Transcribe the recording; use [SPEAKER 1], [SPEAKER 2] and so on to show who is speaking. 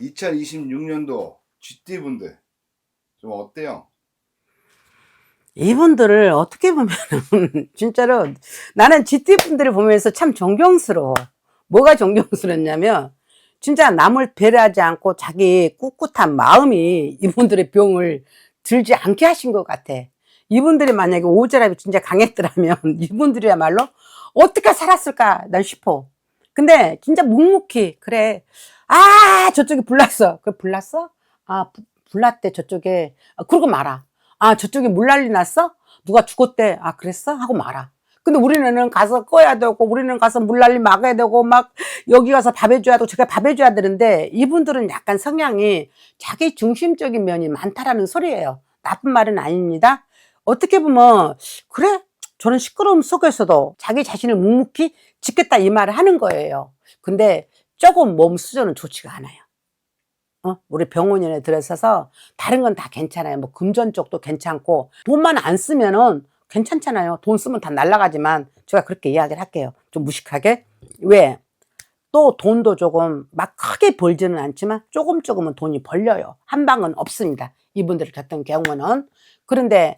[SPEAKER 1] 2026년도 GT 분들 좀 어때요?
[SPEAKER 2] 이분들을 어떻게 보면 진짜로 나는 GT 분들을 보면서 참 존경스러워. 뭐가 존경스럽냐면 진짜 남을 배려하지 않고 자기 꿋꿋한 마음이 이분들의 병을 들지 않게 하신 것 같아. 이분들이 만약에 오지랖이 진짜 강했더라면 이분들이야말로 어떻게 살았을까 난 싶어. 근데 진짜 묵묵히 그래. 아 저쪽에 불났어. 그 불났어? 아 부- 불났대 저쪽에. 아, 그러고 말아. 아 저쪽에 물난리 났어? 누가 죽었대? 아 그랬어? 하고 말아. 근데 우리는 가서 꺼야 되고 우리는 가서 물난리 막아야 되고 막 여기 가서 밥 해줘야 되고 저기 밥 해줘야 되는데 이분들은 약간 성향이 자기 중심적인 면이 많다라는 소리예요. 나쁜 말은 아닙니다. 어떻게 보면 그래 저는 시끄러움 속에서도 자기 자신을 묵묵히 지켰다 이 말을 하는 거예요. 근데 조금 몸 수저는 좋지가 않아요. 어? 우리 병원에 들어서서 다른 건 다 괜찮아요. 뭐 금전 쪽도 괜찮고 돈만 안 쓰면은 괜찮잖아요. 돈 쓰면 다 날라가지만 제가 그렇게 이야기를 할게요. 좀 무식하게. 왜? 또 돈도 조금 막 크게 벌지는 않지만 조금 조금은 돈이 벌려요. 한 방은 없습니다. 이분들을 겪던 경우는. 그런데